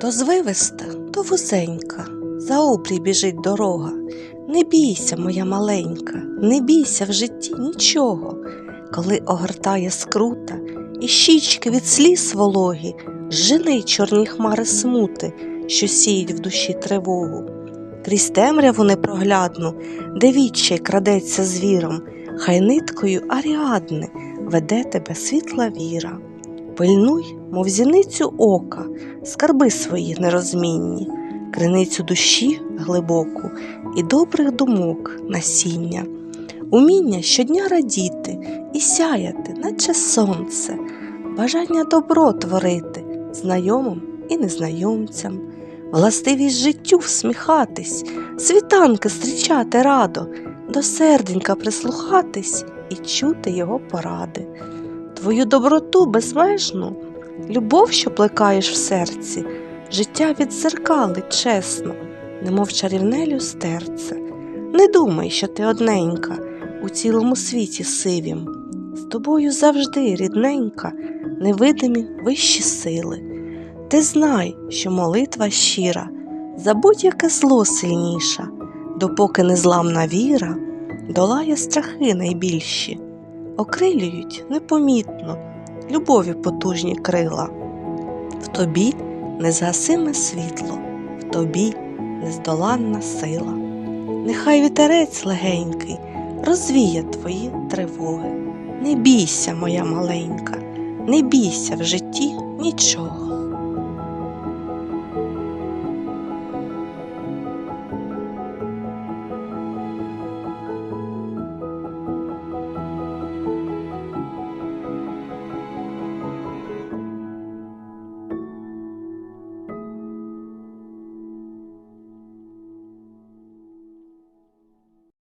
То звивиста, то вузенька, за обрій біжить дорога. Не бійся, моя маленька, не бійся в житті нічого, коли огортає скрута і щічки від сліз вологі, жени чорні хмари смути, що сіють в душі тривогу. Крізь темряву непроглядну, де відчай крадеться звіром, хай ниткою аріадни веде тебе світла віра. Пильнуй, мов зіницю ока, скарби свої нерозмінні, криницю душі глибоку і добрих думок насіння, уміння щодня радіти і сяяти, наче сонце, бажання добро творити знайомим і незнайомцям, властивість життю всміхатись, світанки зустрічати радо, до серденька прислухатись і чути його поради. Твою доброту безмежну, любов, що плекаєш в серці, життя відзеркалить чесно, немов чарівне люстерце. Не думай, що ти одненька у цілому світі сивім. З тобою завжди рідненька, невидимі вищі сили. Ти знай, що молитва щира, за будь-яке зло сильніша, допоки незламна віра долає страхи найбільші, окрилюють непомітно любові потужні крила. В тобі незгасиме світло, в тобі нездоланна сила. Нехай вітерець легенький розвіє твої тривоги. Не бійся, моя маленька, не бійся в житті нічого.